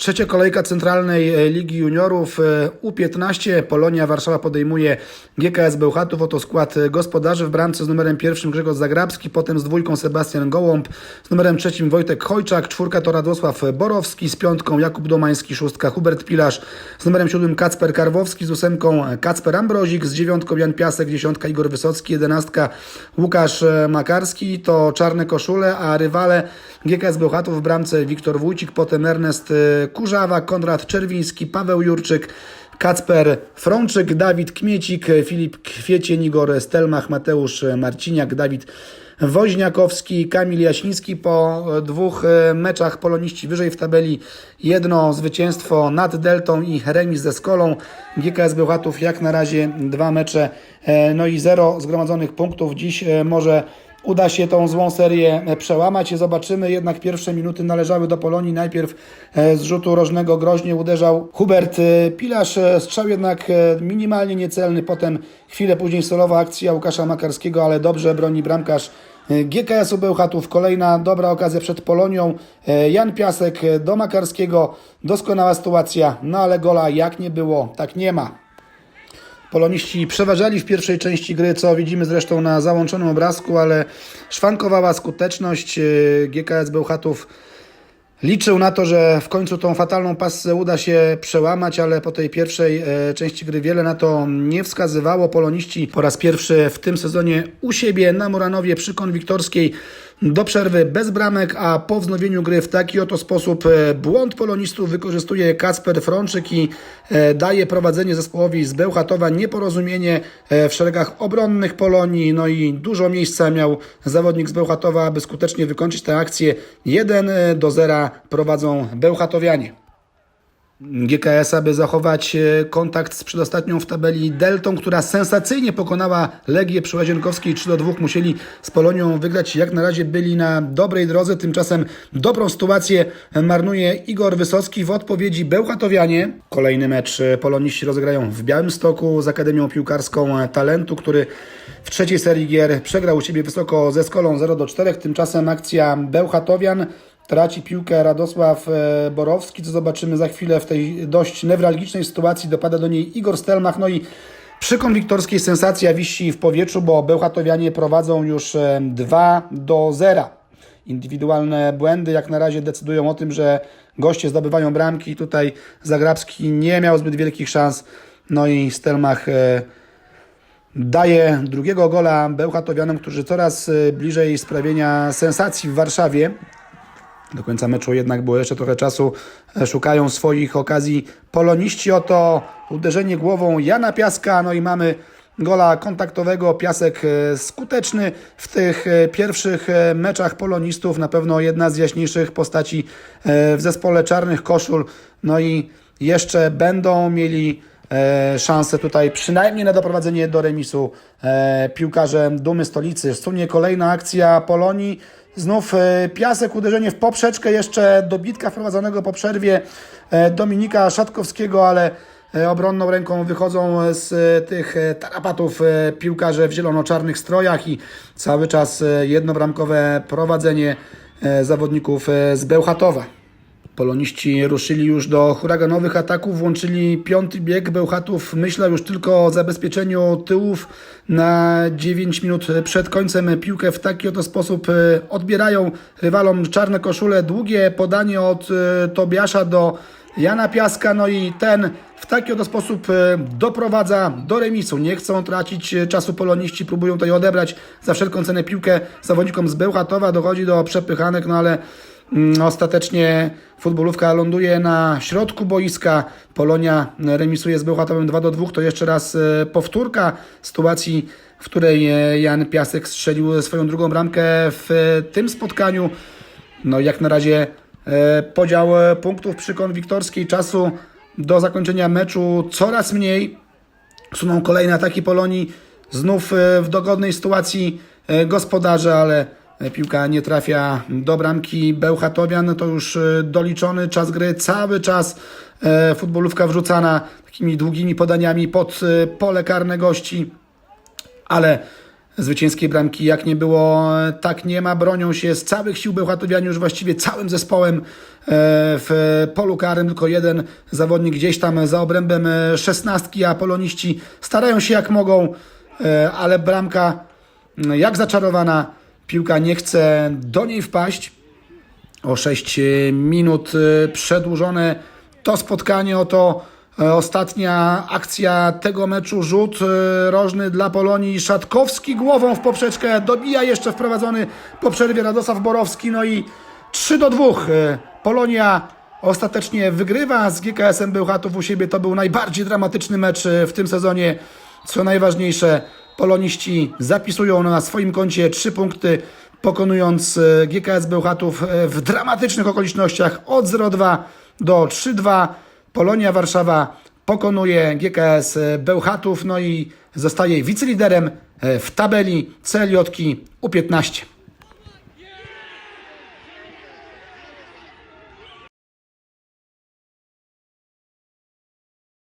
Trzecia kolejka Centralnej e, Ligi Juniorów e, U15. Polonia Warszawa podejmuje GKS Bełchatów. Oto skład e, gospodarzy w bramce z numerem pierwszym Grzegorz Zagrabski, potem z dwójką Sebastian Gołąb, z numerem trzecim Wojtek Chojczak, czwórka to Radosław Borowski, z piątką Jakub Domański, szóstka Hubert Pilarz, z numerem siódmym Kacper Karwowski, z ósemką Kacper Ambrozik, z dziewiątką Jan Piasek, dziesiątka Igor Wysocki, jedenastka Łukasz Makarski, to czarne koszule, a rywale GKS Bełchatów w bramce Wiktor Wójcik, potem Ernest Kurzawa, Konrad Czerwiński, Paweł Jurczyk, Kacper Frączyk, Dawid Kmiecik, Filip Kwiecień, Igor Stelmach, Mateusz Marciniak, Dawid Woźniakowski, Kamil Jasiński. Po dwóch e, meczach poloniści wyżej w tabeli jedno zwycięstwo nad Deltą i remis ze Skolą. GKS Bełchatów jak na razie dwa mecze, e, no i zero zgromadzonych punktów. Dziś e, może uda się tą złą serię e, przełamać. Zobaczymy, jednak pierwsze minuty należały do Polonii. Najpierw e, z rzutu rożnego groźnie uderzał Hubert e, Pilarz. Strzał jednak minimalnie niecelny. Potem chwilę później solowa akcja Łukasza Makarskiego, ale dobrze broni bramkarz GKS-u Bełchatów. Kolejna dobra okazja przed Polonią. Jan Piasek do Makarskiego. Doskonała sytuacja, no ale gola jak nie było, tak nie ma. Poloniści przeważali w pierwszej części gry, co widzimy zresztą na załączonym obrazku, ale szwankowała skuteczność. Yy, GKS Bełchatów liczył na to, że w końcu tą fatalną pasę uda się przełamać, ale po tej pierwszej e, części gry wiele na to nie wskazywało. Poloniści po raz pierwszy w tym sezonie u siebie na Moranowie przy Konwiktorskiej do przerwy bez bramek, a po wznowieniu gry w taki oto sposób e, błąd polonistów wykorzystuje Kacper Frączyk i e, daje prowadzenie zespołowi z Bełchatowa nieporozumienie e, w szeregach obronnych Polonii. No i dużo miejsca miał zawodnik z Bełchatowa, aby skutecznie wykończyć tę akcję. 1 do 0 prowadzą Bełchatowianie. GKS, aby zachować e, kontakt z przedostatnią w tabeli Deltą, która sensacyjnie pokonała Legię przy Łazienkowskiej 3 do 2. Musieli z Polonią wygrać. Jak na razie byli na dobrej drodze. Tymczasem dobrą sytuację marnuje Igor Wysocki w odpowiedzi Bełchatowianie. Kolejny mecz e, poloniści rozegrają w Białymstoku z Akademią Piłkarską e, Talentu, który w trzeciej serii gier przegrał u siebie wysoko ze Skolą 0 do 4. Tymczasem akcja Bełchatowian. Traci piłkę Radosław e, Borowski, co zobaczymy za chwilę w tej dość newralgicznej sytuacji. Dopada do niej Igor Stelmach. No i przy konwiktorskiej sensacja wisi w powietrzu, bo Bełchatowianie prowadzą już e, 2 do 0. Indywidualne błędy jak na razie decydują o tym, że goście zdobywają bramki. Tutaj Zagrabski nie miał zbyt wielkich szans. No i Stelmach e, daje drugiego gola Bełchatowianom, którzy coraz e, bliżej sprawienia sensacji w Warszawie. Do końca meczu jednak było jeszcze trochę czasu. E, Szukają swoich okazji poloniści. Oto uderzenie głową Jana Piaska. No i mamy gola kontaktowego. Piasek e, skuteczny w tych e, pierwszych meczach polonistów. Na pewno jedna z jaśniejszych postaci w zespole czarnych koszul. No i jeszcze będą mieli szansę tutaj przynajmniej na doprowadzenie do remisu e, piłkarze Dumy Stolicy. Sunie kolejna akcja Polonii. Znów e, Piasek, uderzenie w poprzeczkę, jeszcze dobitka wprowadzonego po przerwie e, Dominika Szatkowskiego, ale e, obronną ręką wychodzą z tych tarapatów piłkarze w zielono-czarnych strojach i cały czas jednobramkowe prowadzenie zawodników z Bełchatowa. Poloniści ruszyli już do huraganowych ataków, włączyli piąty bieg Bełchatów. Myślę już tylko o zabezpieczeniu tyłów na 9 minut przed końcem. Piłkę w taki oto sposób e, odbierają rywalom czarne koszule. Długie podanie od e, Tobiasza do Jana Piaska, no i ten w taki oto sposób e, doprowadza do remisu. Nie chcą tracić czasu poloniści, próbują tutaj odebrać za wszelką cenę piłkę zawodnikom z Bełchatowa. Dochodzi do przepychanek, no ale Ostatecznie futbolówka ląduje na środku boiska. Polonia remisuje z Bełchatowem 2 do 2. To jeszcze raz e, powtórka sytuacji, w której e, Jan Piasek strzelił swoją drugą bramkę w e, tym spotkaniu. No jak na razie podział punktów przy konwiktorskiej czasu do zakończenia meczu coraz mniej. Suną kolejne ataki Polonii. Znów w dogodnej sytuacji gospodarze, ale piłka nie trafia do bramki Bełchatowian. To już e, doliczony czas gry. Cały czas e, futbolówka wrzucana takimi długimi podaniami pod e, pole karne gości. Ale zwycięskiej bramki. Jak nie było, tak nie ma. Bronią się z całych sił Bełchatowianie już właściwie całym zespołem w polu karnym. Tylko jeden zawodnik gdzieś tam za obrębem szesnastki, a poloniści starają się jak mogą, ale bramka jak zaczarowana. Piłka nie chce do niej wpaść. O 6 minut e, przedłużone to spotkanie, oto e, ostatnia akcja tego meczu, rzut e, rożny dla Polonii, Szatkowski głową w poprzeczkę, dobija jeszcze wprowadzony po przerwie Radosław Borowski, no i 3 do 2. E, Polonia ostatecznie wygrywa. Z GKS-em Bełchatów u siebie, to był najbardziej dramatyczny mecz e, w tym sezonie, co najważniejsze, poloniści zapisują na swoim koncie 3 punkty, pokonując e, GKS Bełchatów e, w dramatycznych okolicznościach od 0-2 do 3-2. Polonia Warszawa pokonuje GKS Bełchatów, no i zostaje wiceliderem e, w tabeli CLJ U15.